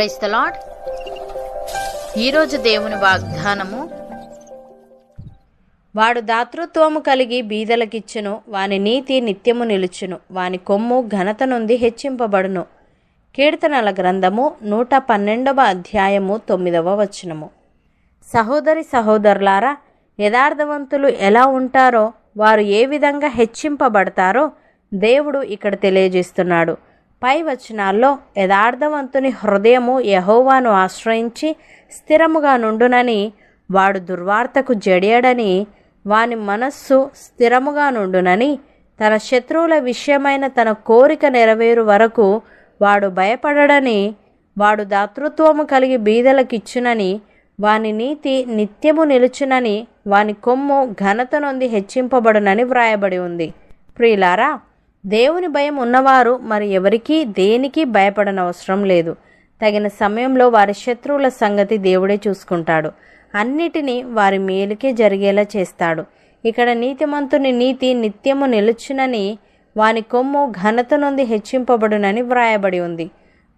Price the lord ఈరోజు దేవుని వాగ్దానము వాడు దాతృత్వము కలిగి బీదలకిచ్చును వాని నీతి నిత్యము నిలుచును వాని కొమ్ము ఘనత నుండి హెచ్చింపబడును. కీర్తనల గ్రంథము నూట పన్నెండవ అధ్యాయము తొమ్మిదవ వచనము. సహోదరి సహోదరులారా యథార్థవంతులు ఎలా ఉంటారో వారు ఏ విధంగా హెచ్చింపబడతారో దేవుడు ఇక్కడ తెలియజేస్తున్నాడు. పై వచనాల్లో యథార్థవంతుని హృదయము యహోవాను ఆశ్రయించి స్థిరముగా నుండునని వాడు దుర్వార్తకు జడియడని వాని మనస్సు స్థిరముగా నుండునని తన శత్రువుల విషయమైన తన కోరిక నెరవేరు వరకు వాడు భయపడడని వాడు దాతృత్వము కలిగి బీదలకిచ్చునని వాని నీతి నిత్యము నిలుచునని వాని కొమ్ము ఘనత నొంది హెచ్చింపబడునని వ్రాయబడి ఉంది. ప్రియులారా దేవుని భయం ఉన్నవారు మరి ఎవరికీ దేనికి భయపడనవసరం లేదు. తగిన సమయంలో వారి శత్రువుల సంగతి దేవుడే చూసుకుంటాడు. అన్నిటినీ వారి మేలుకే జరిగేలా చేస్తాడు. ఇక్కడ నీతిమంతుని నీతి నిత్యము నిలుచునని వాని కొమ్ము ఘనత నుండి హెచ్చింపబడునని వ్రాయబడి ఉంది.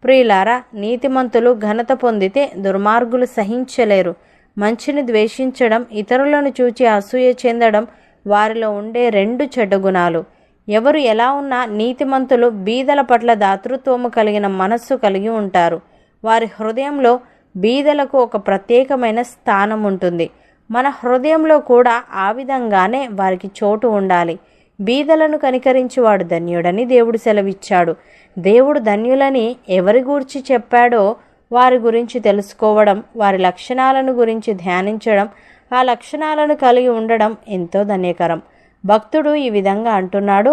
ప్రియులారా నీతిమంతులు ఘనత పొందితే దుర్మార్గులు సహించలేరు. మంచిని ద్వేషించడం ఇతరులను చూచి అసూయ చెందడం వారిలో ఉండే రెండు చెడ్డ గుణాలు. ఎవరు ఎలా ఉన్నా నీతిమంతులు బీదల పట్ల దాతృత్వము కలిగిన మనస్సు కలిగి ఉంటారు. వారి హృదయంలో బీదలకు ఒక ప్రత్యేకమైన స్థానం ఉంటుంది మన హృదయంలో కూడా ఆ విధంగానే వారికి చోటు ఉండాలి. బీదలను కనికరించి వాడు ధన్యుడని దేవుడు సెలవిచ్చాడు. దేవుడు ధన్యులని ఎవరి గూర్చి చెప్పాడో వారి గురించి తెలుసుకోవడం వారి లక్షణాలను గురించి ధ్యానించడం ఆ లక్షణాలను కలిగి ఉండడం ఎంతో ధన్యకరం. భక్తుడు ఈ విధంగా అంటున్నాడు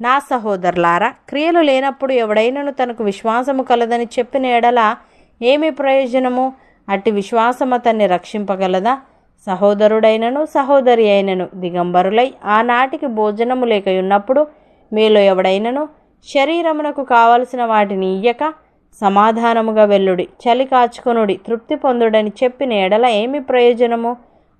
నా సహోదరులారా క్రియలు లేనప్పుడు ఎవడైనను తనకు విశ్వాసము కలదని చెప్పిన ఎడల ఏమి ప్రయోజనము? అట్టి విశ్వాసం అతన్ని రక్షింపగలదా? సహోదరుడైనను సహోదరి అయినను దిగంబరులై ఆనాటికి భోజనము లేక ఉన్నప్పుడు మీలో ఎవడైనను శరీరమునకు కావలసిన వాటిని ఇయ్యక సమాధానముగా వెల్లుడి చలి కాచుకొనుడి తృప్తి పొందుడని చెప్పిన ఎడల ఏమి ప్రయోజనము?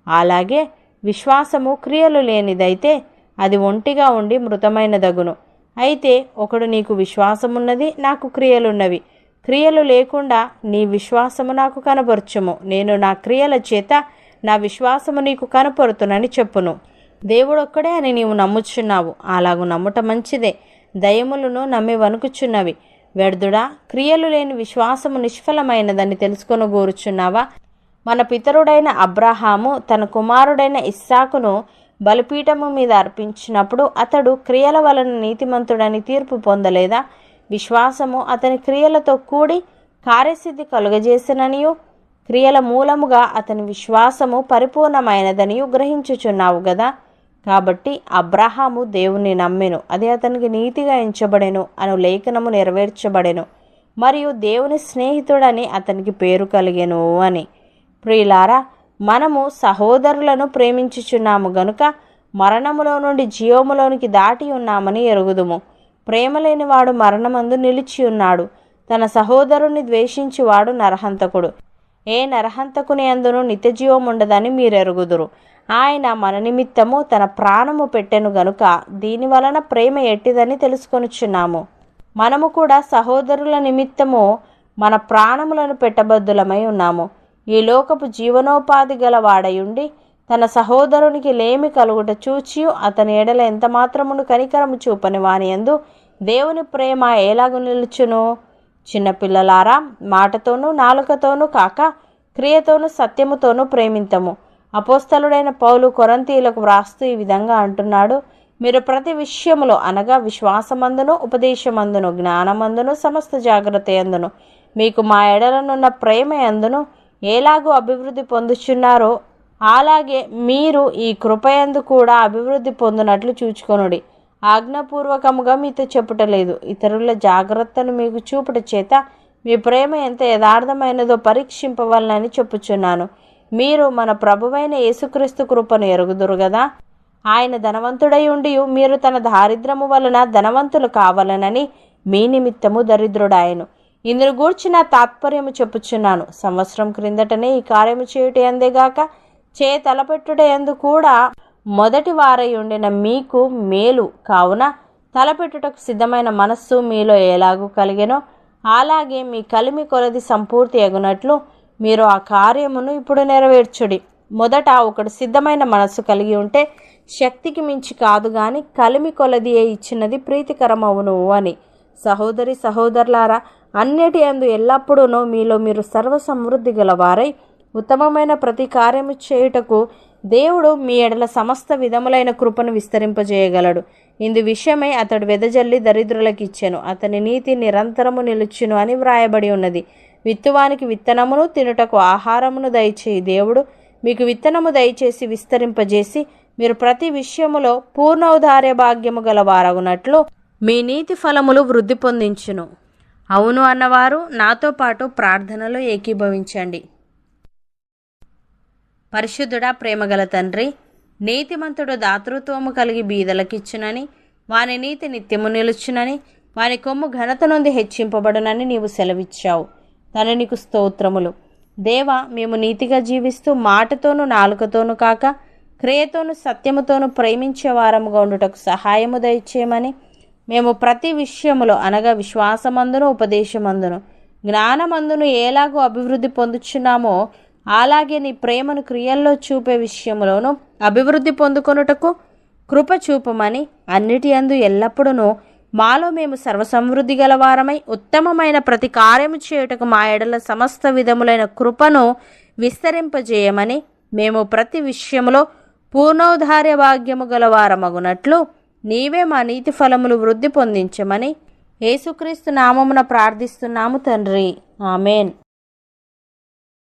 అలాగే విశ్వాసము క్రియలు లేనిదైతే అది ఒంటిగా ఉండి మృతమైన దగును అయితే ఒకడు నీకు విశ్వాసమున్నది నాకు క్రియలున్నవి. క్రియలు లేకుండా నీ విశ్వాసము నాకు కనపరచుము. నేను నా క్రియల చేత నా విశ్వాసము నీకు కనపరుతునని చెప్పును. దేవుడొక్కడే అని నీవు నమ్ముచున్నావు. అలాగు నమ్ముట మంచిదే. దయములను నమ్మి వణుకుచున్నవి. వ్యర్థుడా క్రియలు లేని విశ్వాసము నిష్ఫలమైనదని తెలుసుకొని గోరుచున్నావా మన పితరుడైన అబ్రహాము తన కుమారుడైన ఇస్సాకును బలిపీఠము మీద అర్పించినప్పుడు అతడు క్రియల వలన నీతిమంతుడని తీర్పు పొందలేదా? విశ్వాసము అతని క్రియలతో కూడి కార్యసిద్ధి కలుగజేసిననియు? క్రియల మూలముగా అతని విశ్వాసము పరిపూర్ణమైనదనియు గ్రహించుచున్నావు కదా కాబట్టి అబ్రహాము దేవుని నమ్మెను అది అతనికి నీతిగా ఎంచబడెను అను లేఖనము నెరవేర్చబడెను మరియు దేవుని స్నేహితుడని అతనికి పేరు కలిగెను అని. ప్రియులారా మనము సహోదరులను ప్రేమించుచున్నాము గనుక మరణములో నుండి జీవములోనికి దాటి ఉన్నామని ఎరుగుదుము. ప్రేమ లేనివాడు మరణమందు నిలిచి ఉన్నాడు. తన సహోదరుని ద్వేషించువాడు నరహంతకుడు. ఏ నరహంతకుని అందును నిత్యజీవం ఉండదని మీరెరుగుదురు. ఆయన మన నిమిత్తము తన ప్రాణము పెట్టెను గనుక దీని వలన ప్రేమ ఎట్టిదని తెలుసుకొనుచున్నాము. మనము కూడా సహోదరుల నిమిత్తము మన ప్రాణములను పెట్టబద్దులమై ఉన్నాము. ఈ లోకపు జీవనోపాధి గలవాడయుండి తన సహోదరునికి లేమి కలుగుట చూచి అతని ఎడల ఎంత మాత్రమును కనికరము చూపని వానియందు దేవుని ప్రేమ ఎలాగు నిలుచును? చిన్నపిల్లలారా మాటతోనూ నాలుకతోనూ కాక క్రియతోనూ సత్యముతోనూ ప్రేమింతము. అపోస్తలుడైన పౌలు కొరంతీలకు వ్రాస్తూ ఈ విధంగా అంటున్నాడు మీరు ప్రతి విషయములో అనగా విశ్వాసమందును ఉపదేశమందును జ్ఞానమందును సమస్త జాగ్రత్త ఎందును మీకు మా ఎడలనున్న ప్రేమ ఎందును ఎలాగూ అభివృద్ధి పొందుచున్నారో అలాగే మీరు ఈ కృపయందు కూడా అభివృద్ధి పొందినట్లు చూచుకొనుడి. ఆజ్ఞాపూర్వకముగా మీతో చెప్పుటలేదు. ఇతరుల జాగ్రత్తను మీకు చూపుట చేత మీ ప్రేమ ఎంత యథార్థమైనదో పరీక్షింపవలనని చెప్పుచున్నాను. మీరు మన ప్రభువైన యేసుక్రీస్తు కృపను ఎరుగుదురు కదా ఆయన ధనవంతుడై ఉండి మీరు తన దారిద్రము వలన ధనవంతులు కావాలనని మీ నిమిత్తము దరిద్రుడాయను. ఇందును గూర్చిన తాత్పర్యము చెప్పుచున్నాను. సంవత్సరం క్రిందటనే ఈ కార్యము చేయుట ఎందేగాక చే తలపెట్టుట ఎందు కూడా మొదటి వారై ఉండిన మీకు మేలు. కావున తలపెట్టుటకు సిద్ధమైన మనస్సు మీలో ఎలాగూ కలిగెనో. అలాగే మీ కలిమి కొలది సంపూర్తి ఎగునట్లు మీరు ఆ కార్యమును ఇప్పుడు నెరవేర్చుడి. మొదట ఒకడు సిద్ధమైన మనస్సు కలిగి ఉంటే శక్తికి మించి కాదు కానీ కలిమి కొలది ఇచ్చినది ప్రీతికరమవును అని. సహోదరి సహోదరులారా అన్నిటి అందు ఎల్లప్పుడూనూ మీలో మీరు సర్వ సమృద్ధి గలవారై ఉత్తమమైన ప్రతి కార్యము చేయుటకు దేవుడు మీ ఎడల సమస్త విధములైన కృపను విస్తరింపజేయగలడు. ఇందు విషయమై అతడు వెదజల్లి దరిద్రులకు ఇచ్చెను అతని నీతి నిరంతరము నిలుచును అని వ్రాయబడి ఉన్నది. విత్తువానికి విత్తనమును తినుటకు ఆహారమును దయచేయి దేవుడు. మీకు విత్తనము దయచేసి విస్తరింపజేసి మీరు ప్రతి విషయములో పూర్ణౌదార్య భాగ్యము గల వారగునట్లు మీ నీతి ఫలములు వృద్ధి పొందించును. అవును అన్నవారు నాతో పాటు ప్రార్థనలో ఏకీభవించండి. పరిశుద్ధుడా ప్రేమగల తండ్రి నీతిమంతుడు దాతృత్వము కలిగి బీదలకిచ్చునని వాని నీతి నిత్యము నిలుచునని వాని కొమ్ము ఘనత నుండి హెచ్చింపబడునని నీవు సెలవిచ్చావు. తన నీకు స్తోత్రములు. దేవ మేము నీతిగా జీవిస్తూ మాటతోనూ నాలుకతోనూ కాక క్రియతోనూ సత్యముతోనూ ప్రేమించే వారముగా ఉండుటకు సహాయము దయచేయమని మేము ప్రతి విషయములో అనగా విశ్వాసమందును ఉపదేశమందును జ్ఞానమందును ఎలాగో అభివృద్ధి పొందుచున్నామో అలాగే నీ ప్రేమను క్రియల్లో చూపే విషయంలోనూ అభివృద్ధి పొందుకొనుటకు కృప చూపమని అన్నిటి అందు ఎల్లప్పుడూ మాలో మేము సర్వసమృద్ధి గలవారమై ఉత్తమమైన ప్రతి కార్యము చేయుటకు మా ఎడల సమస్త విధములైన కృపను విస్తరింపజేయమని మేము ప్రతి విషయములో పూర్ణోధార్య భాగ్యము గలవారమగునట్లు నీవే మా నీతి ఫలములు వృద్ధి పొందించమని యేసుక్రీస్తు నామమున ప్రార్థిస్తున్నాము తండ్రి. ఆమెన్.